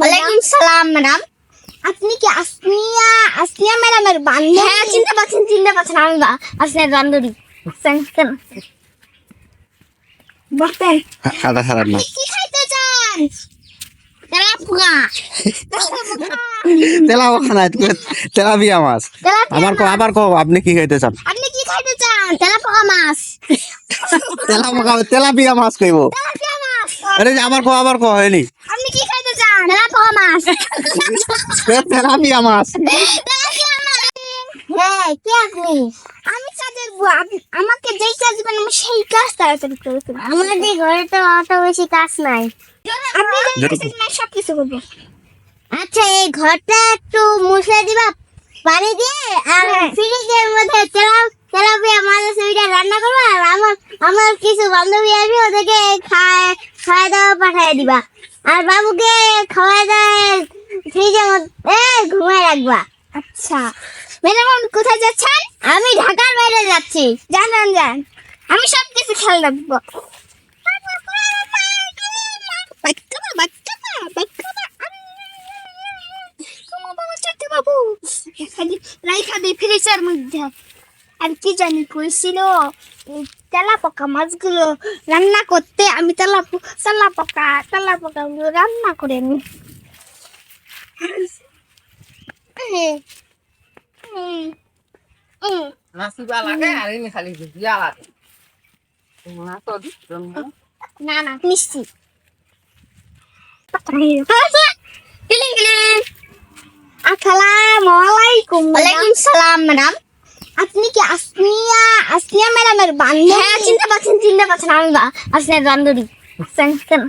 ওয়ালাইকুম সালাম ম্যাডাম। আপনি কি আসনিয়া আসনিয়া ম্যাডামের বান্ধবী? হ্যাঁ চিনতে পারছেন চিনতে পারছেন আমি বা- বান্ধবী। আসেন, আসেন। বসেন। খাতা খারাপ না কি খাইতে চান? তেলা তেলা বিয়া মাছ। আবার কো আবার কো আপনি কি খাইতে চান? আপনি কি খাইতে চান? তেলা পোকা মাছ। তেলা মাছ কইব। তেলাপিয়া মাছ। আরে আবার কো আবার কো হয়নি। আপনি কি খাইতে চান মাছ। তেলা তেলাপিয়া মাছ। হ্যাঁ কে আপনি? আমি কাজের বুয়া। আমাকে যেই কাজ দিবেন আমি সেই কাজ তাড়াতাড়ি করে ফেলব আমাদের ঘরে তো অত বেশি কাজ নাই। আপনি সব কিছু করব। আচ্ছা এই ঘরটা একটু মুছে দিবা। পানি দিয়ে আর হ্যাঁ। ফ্রিজের মধ্যে তেলা তেলাপিয়া মাছ আছে ওইটা রান্না করব আর আমার কিছু বান্ধবী আসবে ওদেরকে খায় খাওয়া দাওয়া পাঠিয়ে দিবা। আর বাবুকে খাওয়া দাওয়া ফ্রিজের মধ্যে ঘুমায় রাখবা। আচ্ছা। ম্যাডাম আপনি কোথায় যাচ্ছেন? আমি ঢাকার বাইরে যাচ্ছি। যান যান যান। আমি সব কিছু খেয়াল রাখব। বাবা। রাইখা দি ফ্রিজের মধ্যে। আর কি জানি কইছিল এই তেলা পোকা মাছগুলো রান্না করতে আমি তেলা পো- তেলা পোকা তেলা পোকা রান্না করে নি নাচিবা লাগে আর এনে খালি বিয়া লাগে নাচত জন্ম না না মিষ্টি কিলিং কিলিং আসসালামু আলাইকুম ওয়ালাইকুম সালাম ম্যাডাম আপনি কি আসনিয়া আসনিয়া ম্যাডামের বান্ধবী? হ্যাঁ চিনতে পারছেন চিনতে পারছেন আমি আপনার বান্ধবী। আসেন, আসেন।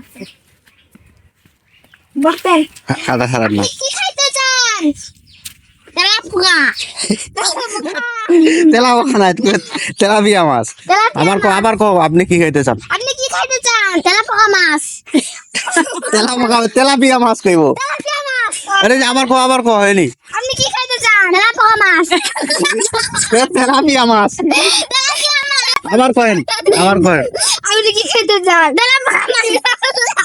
বসেন। খাতা খারাপ না। কি খাইতে চান? তেলা পোকা তেলা ওখানে তেলা বিয়া মাছ। আবার কো আবার কো আপনি কি খাইতে চান? আপনি কি খাইতে চান? তেলাপোকা মাছ। তেলা মাখা তেলা বিয়া মাছ কইব। তেলাপিয়া মাছ। আরে আবার কো আবার কো হয়নি আপনি কি খাইতে চান তেলা পোকা মাছ। তেলাপিয়া মাছ। আবার কয়েন আবার কয়েন। আপনি কি তেলাপিয়া মাছ।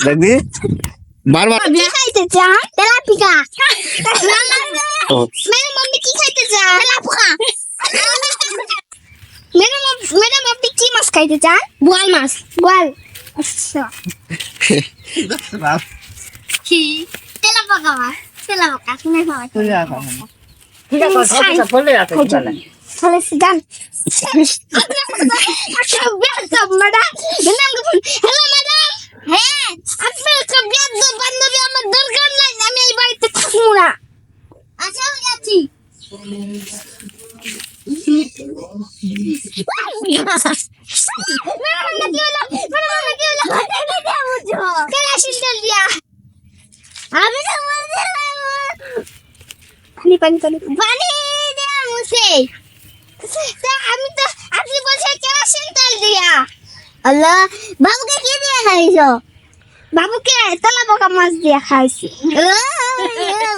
দেখবি? বারবার। খাইতে চান তেলাপিয়া ম্যাডাম আপনি কি খাইতে চান তেলাপোকা ম্যাডাম ম্যাডাম আপনি কি মাছ খাইতে চান বোয়াল মাছ। গোয়াল আচ্ছা। কি? তেলা মাছ তেলা পোকা শুনে খাওয়া। ঠিক আছে সব বলে আছে চলে তাহলে। গান বেয়াদব ম্যাডাম ম্যাডাম হ্যালো ম্যাডাম আপনার একটা আমার দরকার নাই আমি পানি পানি পানি পানি দেওয়া মুছে তা আমি তো আপনি বলছেন কেরাসিন তেল দিয়া আল্লাহ বাবুকে কি দিয়ে খাইছো বাবুকে তেলা পোকা মাছ দিয়া খাইছি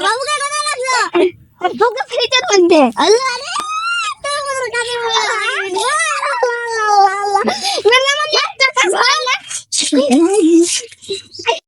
বাবুকে কোথায় রাখছো তোকে ফ্রিজের মধ্যে আল্লাহ রে তোর হলে